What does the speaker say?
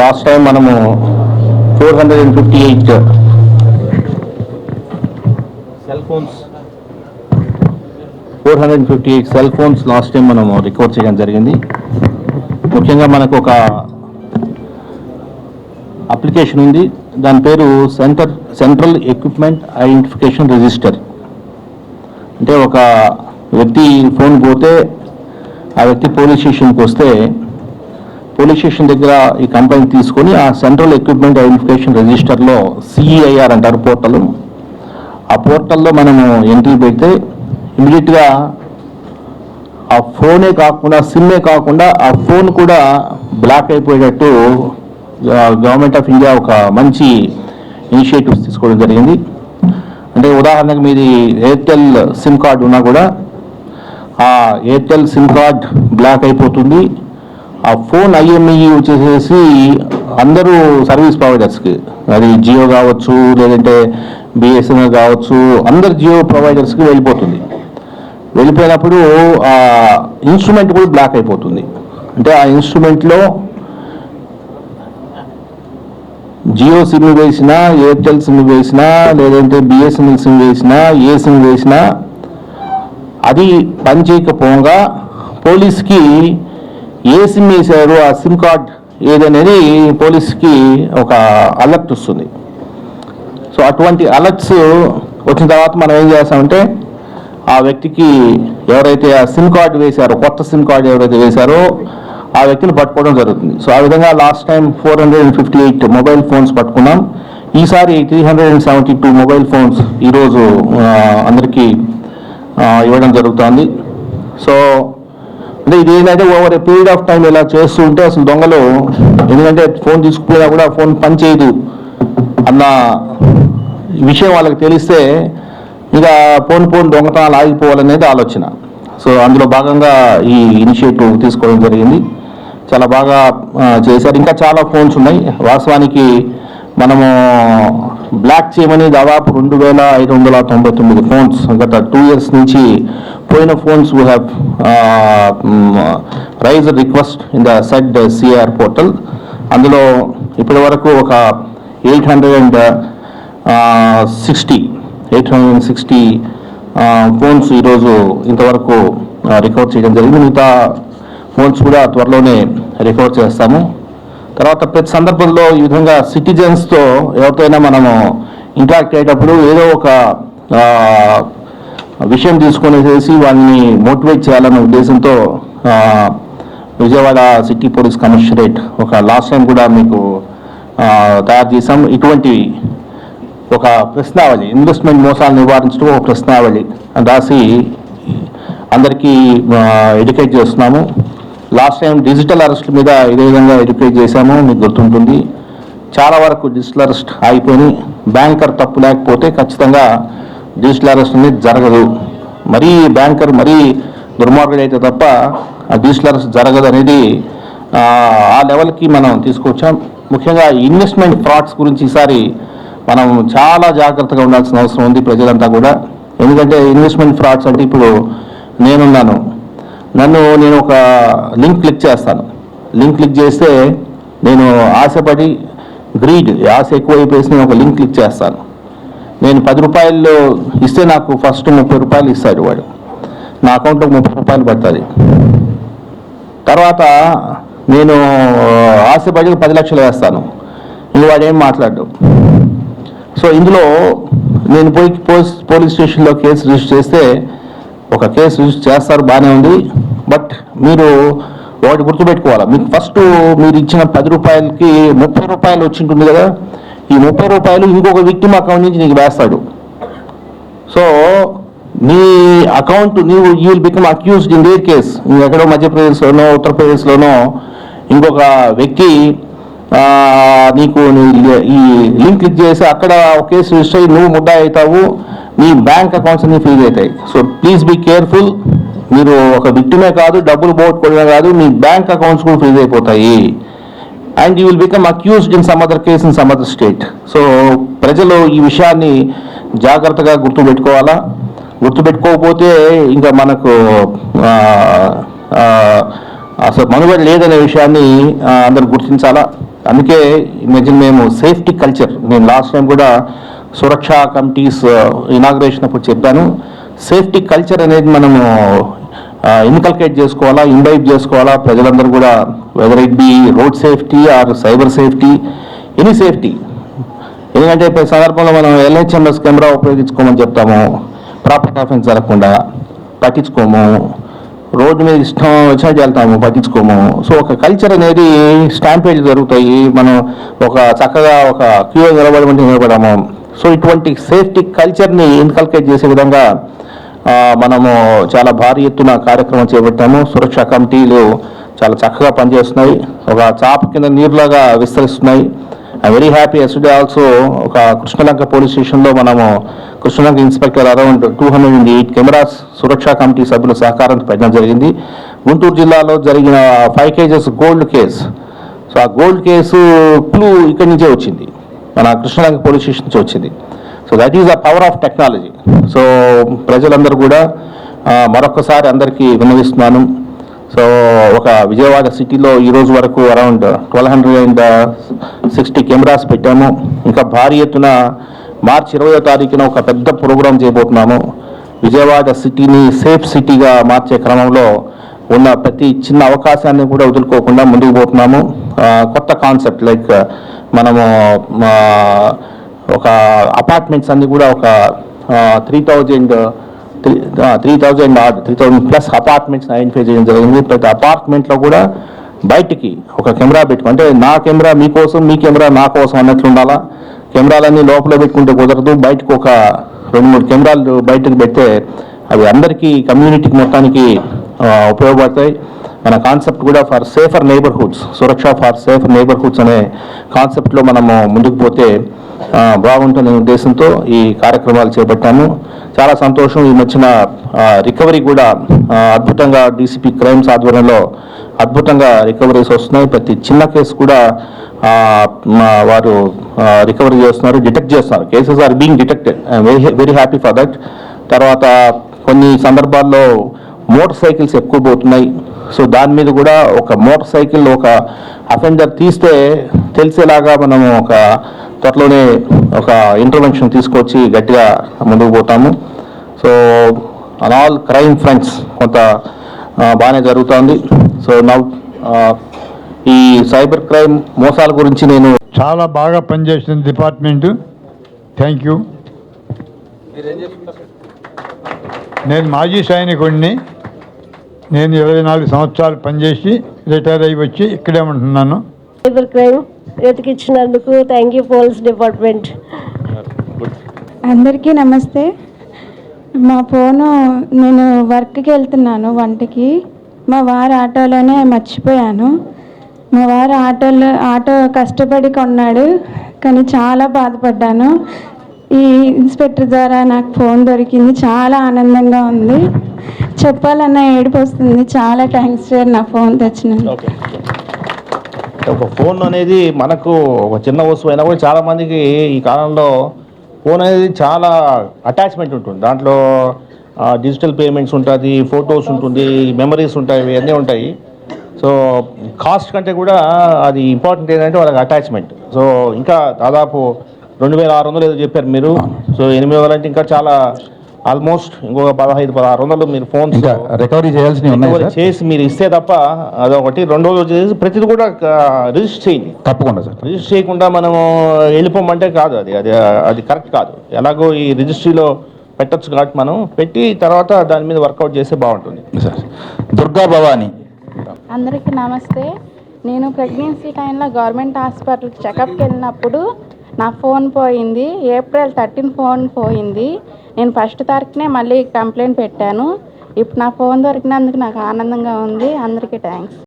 Last time మనము four hundred and fifty eight cell phones four hundred and fifty eight cell phones last time మనము recover చేయడం జరిగింది. ముఖ్యంగా మనకు ఒక అప్లికేషన్ ఉంది. దాని పేరు centre central equipment identification register అంటే ఒక వ్యక్తి ఫోన్ పోతే ఆ వ్యక్తి పోలీస్ స్టేషన్కి వస్తే పోలీస్ స్టేషన్ దగ్గర ఈ కంప్లైంట్ తీసుకొని ఆ సెంట్రల్ ఎక్విప్మెంట్ ఐడెంటిఫికేషన్ రిజిస్టర్లో సిఈఐఆర్ అంటారు పోర్టల్. ఆ పోర్టల్లో మనము ఎంట్రీ పెడితే ఇమీడియట్గా ఆ ఫోనే కాకుండా సిమ్మే కాకుండా ఆ ఫోన్ కూడా బ్లాక్ అయిపోయేటట్టు గవర్నమెంట్ ఆఫ్ ఇండియా ఒక మంచి ఇనిషియేటివ్స్ తీసుకోవడం జరిగింది. అంటే ఉదాహరణకు మీది ఎయిర్టెల్ సిమ్ కార్డు ఉన్నా కూడా ఆ ఎయిర్టెల్ సిమ్ కార్డ్ బ్లాక్ అయిపోతుంది. ఆ ఫోన్ ఐఎంఈ వచ్చేసేసి అందరూ సర్వీస్ ప్రొవైడర్స్కి. అది జియో కావచ్చు లేదంటే బిఎస్ఎన్ఎల్ కావచ్చు అందరు జియో ప్రొవైడర్స్కి వెళ్ళిపోతుంది. వెళ్ళిపోయినప్పుడు ఆ ఇన్స్ట్రుమెంట్ కూడా బ్లాక్ అయిపోతుంది. అంటే ఆ ఇన్స్ట్రుమెంట్లో జియో సిమ్ వేసినా ఎయిర్టెల్ సిమ్ వేసినా లేదంటే బిఎస్ఎన్ఎల్ సిమ్ వేసినా ఏ సిమ్ వేసినా అది పనిచేయకపోగా పోలీస్కి ఏ సిమ్ వేశారు ఆ సిమ్ కార్డ్ ఏదనేది పోలీస్కి ఒక అలర్ట్ వస్తుంది. సో అటువంటి అలర్ట్స్ వచ్చిన తర్వాత మనం ఏం చేస్తామంటే ఆ వ్యక్తికి ఎవరైతే ఆ సిమ్ కార్డు వేశారో కొత్త సిమ్ కార్డు ఎవరైతే వేశారో ఆ వ్యక్తిని పట్టుకోవడం జరుగుతుంది. సో ఆ విధంగా last time four hundred and fifty eight mobile phones పట్టుకున్నాం. ఈసారి three hundred and seventy two mobile phones ఈరోజు అందరికీ ఇవ్వడం జరుగుతుంది. సో అంటే ఇది ఏంటంటే over a period of time ఇలా చేస్తూ ఉంటే అసలు దొంగలు ఎందుకంటే ఫోన్ తీసుకుపోయినా కూడా ఫోన్ పని చేయదు అన్న విషయం వాళ్ళకి తెలిస్తే ఇక ఫోన్ ఫోన్ దొంగతనాలు ఆగిపోవాలనేది ఆలోచన. సో అందులో భాగంగా ఈ ఇనిషియేటివ్ తీసుకోవడం జరిగింది. చాలా బాగా చేశారు. ఇంకా చాలా ఫోన్స్ ఉన్నాయి. వాస్తవానికి మనము బ్లాక్ చేయమని దాదాపు రెండు వేల ఐదు వందల తొంభై తొమ్మిది ఫోన్స్ గత టూ ఇయర్స్ నుంచి పోయిన phones we have raise request in the said CR portal అందులో ఇప్పటి వరకు ఒక eight hundred and sixty eight hundred and sixty phones ఈరోజు ఇంతవరకు రికవర్ చేయడం జరిగింది. మిగతా ఫోన్స్ కూడా త్వరలోనే రికవర్ చేస్తాము. తర్వాత ప్రతి సందర్భంలో ఈ విధంగా సిటిజన్స్తో ఎవరితోనైనా మనము ఇంటరాక్ట్ అయ్యేటప్పుడు ఏదో ఒక విషయం తీసుకునేసేసి వాళ్ళని మోటివేట్ చేయాలన్న ఉద్దేశంతో విజయవాడ సిటీ పోలీస్ కమిషనరేట్ ఒక లాస్ట్ టైం కూడా మీకు తయారు చేసాం ఇటువంటి ఒక ప్రశ్నావళి ఇన్వెస్ట్మెంట్ మోసాలు నివారించడం ఒక ప్రశ్నావళి రాసి అందరికీ ఎడ్యుకేట్ చేస్తున్నాము. లాస్ట్ టైం డిజిటల్ అరెస్ట్ మీద ఇదే విధంగా ఎడ్యుకేట్ చేశాము మీకు గుర్తుంటుంది. చాలా వరకు డిజిటల్ అరెస్ట్ అయిపోయి బ్యాంకర్ తప్పు లేకపోతే ఖచ్చితంగా డిజిటల్ అరెస్ట్ అనేది జరగదు. మరీ బ్యాంకర్ మరీ దుర్మార్గుడు అయితే తప్ప ఆ డిజిటల్ అరెస్ట్ జరగదు అనేది ఆ, ఆ లెవెల్కి మనం తీసుకొచ్చాం. ముఖ్యంగా ఇన్వెస్ట్మెంట్ ఫ్రాడ్స్ గురించి ఈసారి మనం చాలా జాగ్రత్తగా ఉండాల్సిన అవసరం ఉంది ప్రజలంతా కూడా. ఎందుకంటే ఇన్వెస్ట్మెంట్ ఫ్రాడ్స్ అంటే ఇప్పుడు నేనున్నాను. నన్ను నేను ఒక లింక్ క్లిక్ చేస్తాను. లింక్ క్లిక్ చేస్తే నేను ఆశపడి గ్రీడ్ ఆశ ఎక్కువైపోయేసి నేను ఒక లింక్ క్లిక్ చేస్తాను. నేను పది రూపాయలు ఇస్తే నాకు ఫస్ట్ ముప్పై రూపాయలు ఇస్తాడు వాడు. నా అకౌంట్లో ముప్పై రూపాయలు పడుతుంది. తర్వాత నేను ఆశపడి పది లక్షలు వేస్తాను. ఇంక వాడు ఏం మాట్లాడు సో ఇందులో నేను పోయి పోలీస్ పోలీస్ స్టేషన్లో కేసు రిజిస్టర్ చేస్తే ఒక కేసు రిజిస్టర్ చేస్తారు బాగానే ఉంది. బట్ మీరు ఒకటి గుర్తుపెట్టుకోవాలి? మీకు ఫస్ట్ మీరు ఇచ్చిన పది రూపాయలకి ముప్పై రూపాయలు వచ్చి ఉంటుంది కదా. ఈ ముప్పై రూపాయలు ఇంకొక విక్టిమ్ అకౌంట్ నుంచి నీకు వేస్తాడు. సో నీ అకౌంట్ నీవు you will become accused in their case నువ్వు ఎక్కడో మధ్యప్రదేశ్లోనో ఉత్తరప్రదేశ్లోనో ఇంకొక వ్యక్తి నీకు నీ- ఈ లింక్ క్లిక్ చేసి అక్కడ ఒక కేసు రిజిస్టర్ అయ్యి నువ్వు ముద్దా అవుతావు. మీ బ్యాంక్ అకౌంట్స్ అన్ని ఫ్రీజ్ అవుతాయి. So please be careful. మీరు ఒక విక్టిమే కాదు డబ్బులు పోగొట్టుకోవడమే కాదు మీ బ్యాంక్ అకౌంట్స్ కూడా ఫ్రీజ్ అయిపోతాయి. And you will become accused in some other case in some other state. So ప్రజలు ఈ విషయాన్ని జాగ్రత్తగా గుర్తుపెట్టుకోవాలా? గుర్తుపెట్టుకోకపోతే ఇంకా మనకు అసలు మనుగడ లేదనే విషయాన్ని అందరు గుర్తించాలా? అందుకే ఈ మధ్య మేము సేఫ్టీ కల్చర్. నేను లాస్ట్ టైం కూడా సురక్షా కమిటీస్ ఇనాగ్రేషన్ అప్పుడు చెప్పాను. సేఫ్టీ కల్చర్ అనేది మనము ఇన్కల్కేట్ చేసుకోవాలా ఇన్వైట్ చేసుకోవాలా? ప్రజలందరూ కూడా whether it be road safety or cyber safety any safety ఎందుకంటే ఇప్పుడు సందర్భంలో మనం ఎల్హెచ్ఎంఎస్ కెమెరా ఉపయోగించుకోమని చెప్తాము. ప్రాపర్టీ ఆఫెన్స్ జరగకుండా పట్టించుకోము. రోడ్డు మీద ఇష్టం వచ్చినట్టు వెళ్తాము పట్టించుకోము. సో ఒక కల్చర్ అనేది స్టాంపేజ్ జరుగుతాయి. మనం ఒక చక్కగా ఒక క్యూ నిలబడమంటే నిలబడము. సో ఇటువంటి సేఫ్టీ కల్చర్ని ఇన్కల్కేట్ చేసే విధంగా మనము చాలా భారీ ఎత్తున కార్యక్రమం చేపట్టాము. సురక్షా కమిటీలు చాలా చక్కగా పనిచేస్తున్నాయి. ఒక చాప కింద నీరులాగా విస్తరిస్తున్నాయి. I very happy yesterday also ఒక కృష్ణలంక పోలీస్ స్టేషన్లో మనము Krishnalanka inspector around two hundred and eight cameras Suraksha committee సభ్యుల సహకారంతో పెట్టడం జరిగింది. గుంటూరు జిల్లాలో జరిగిన five kgs gold case so ఆ గోల్డ్ కేసు క్లూ ఇక్కడి నుంచే వచ్చింది. మన కృష్ణలంక పోలీస్ స్టేషన్ నుంచి వచ్చింది. So that is the power of technology so ప్రజలందరూ కూడా మరొకసారి అందరికీ విన్నవిస్తున్నాను. సో ఒక విజయవాడ సిటీలో ఈరోజు వరకు around twelve hundred and sixty cameras పెట్టాము. ఇంకా భారీ ఎత్తున మార్చి ఇరవయో తారీఖున ఒక పెద్ద ప్రోగ్రాం చేయబోతున్నాము. విజయవాడ సిటీని సేఫ్ సిటీగా మార్చే క్రమంలో ఉన్న ప్రతి చిన్న అవకాశాన్ని కూడా వదులుకోకుండా ముందుకు పోతున్నాము. కొత్త కాన్సెప్ట్ లైక్ మనము ఒక అపార్ట్మెంట్స్ అన్ని కూడా ఒక three thousand three three thousand three thousand plus apartments identify చేయడం జరిగింది. ప్రతి అపార్ట్మెంట్లో కూడా బయటికి ఒక కెమెరా పెట్టుకో అంటే నా కెమెరా మీకోసం మీ కెమెరా నా కోసం అన్నట్లు ఉండాలా? కెమెరాలన్నీ లోపల పెట్టుకుంటే కుదరదు. బయటకు ఒక రెండు మూడు కెమెరాలు బయటకు పెడితే అవి అందరికీ కమ్యూనిటీకి మొత్తానికి ఉపయోగపడతాయి. మన కాన్సెప్ట్ కూడా for safer neighbourhoods Suraksha for safer neighbourhoods అనే కాన్సెప్ట్లో మనము ముందుకు పోతే బాగుంటుందనే ఉద్దేశంతో ఈ కార్యక్రమాలు చేపట్టాము. చాలా సంతోషం ఈ మధ్యన రికవరీ కూడా అద్భుతంగా డీసీపీ క్రైమ్స్ ఆధ్వర్యంలో అద్భుతంగా రికవరీస్ వస్తున్నాయి. ప్రతి చిన్న కేసు కూడా మా వారు రికవరీ చేస్తున్నారు డిటెక్ట్ చేస్తున్నారు. Cases are being detected very very happy for that తర్వాత కొన్ని సందర్భాల్లో మోటార్ సైకిల్స్ ఎక్కువ పోతున్నాయి. సో దాని మీద కూడా ఒక మోటార్ సైకిల్ ఒక అఫెండర్ తీస్తే తెలిసేలాగా మనము ఒక త్వరలోనే ఒక ఇంటర్వెన్షన్ తీసుకొచ్చి గట్టిగా ముందుకు పోతాము. So on all crime fronts కొంత బాగానే జరుగుతోంది. సో నవ్ ఈ సైబర్ క్రైమ్ మోసాల గురించి నేను చాలా బాగా పనిచేసిన డిపార్ట్మెంటు. Thank you. నేను మాజీ సైనికుడిని. నేను ఇరవై నాలుగు సంవత్సరాలు పనిచేసి రిటైర్ అయ్యి వచ్చి ఇక్కడే ఉంటున్నాను. సైబర్ క్రైమ్ వెతికిచ్చినందుకు థ్యాంక్ యూ పోలీస్ డిపార్ట్మెంట్. అందరికీ నమస్తే. మా ఫోను నేను వర్క్కి వెళ్తున్నాను వంటకి. మా వారు ఆటోలోనే మర్చిపోయాను. మా వారు ఆటోలో ఆటో కష్టపడి కొన్నాడు కానీ చాలా బాధపడ్డాను. ఈ ఇన్స్పెక్టర్ ద్వారా నాకు ఫోన్ దొరికింది చాలా ఆనందంగా ఉంది. చెప్పాలన్న ఏడుపు వస్తుంది. చాలా థ్యాంక్స్ సార్ నా ఫోన్ తెచ్చినందుకు. ఓకే ఒక ఫోన్ అనేది మనకు ఒక చిన్న వస్తువు అయినా కూడా చాలా మందికి ఈ కాలంలో ఫోన్ అనేది చాలా అటాచ్మెంట్ ఉంటుంది. దాంట్లో డిజిటల్ పేమెంట్స్ ఉంటుంది ఫొటోస్ ఉంటుంది మెమరీస్ ఉంటాయి ఇవన్నీ ఉంటాయి. సో కాస్ట్ కంటే కూడా అది ఇంపార్టెంట్ ఏంటంటే వాళ్ళకి అటాచ్మెంట్ సో ఇంకా దాదాపు రెండు వేల ఆరు వందలు ఏదో చెప్పారు మీరు. సో ఎనిమిది వందలు అంటే ఇంకా చాలా ఆల్మోస్ట్ ఇంకొక పదహైదు పదహారు వందలు మీరు ఫోన్స్ రికవరీ చేయాల్సినవి ఉన్నాయి చేసి మీరు ఇస్తే తప్ప అదొకటి. రెండోది వచ్చేసి ప్రతిది కూడా రిజిస్టర్ చేయండి. తప్పకుండా సార్. రిజిస్టర్ చేయకుండా మనము వెళ్ళిపోమంటే కాదు అది. అది అది కరెక్ట్ కాదు. ఎలాగో ఈ రిజిస్ట్రీలో పెట్టొచ్చు కాబట్టి మనం పెట్టి తర్వాత దాని మీద వర్కౌట్ చేస్తే బాగుంటుంది. సార్. దుర్గా భవాని. అందరికీ నమస్తే. నేను ప్రెగ్నెన్సీ టైంలో గవర్నమెంట్ హాస్పిటల్కి చెకప్కి వెళ్ళినప్పుడు నా ఫోన్ పోయింది. ఏప్రిల్ థర్టీన్ ఫోన్ పోయింది. నేను ఫస్ట్ తారీఖునే మళ్ళీ కంప్లైంట్ పెట్టాను. ఇప్పుడు నా ఫోన్ దొరికినందుకు నాకు ఆనందంగా ఉంది. అందరికీ థ్యాంక్స్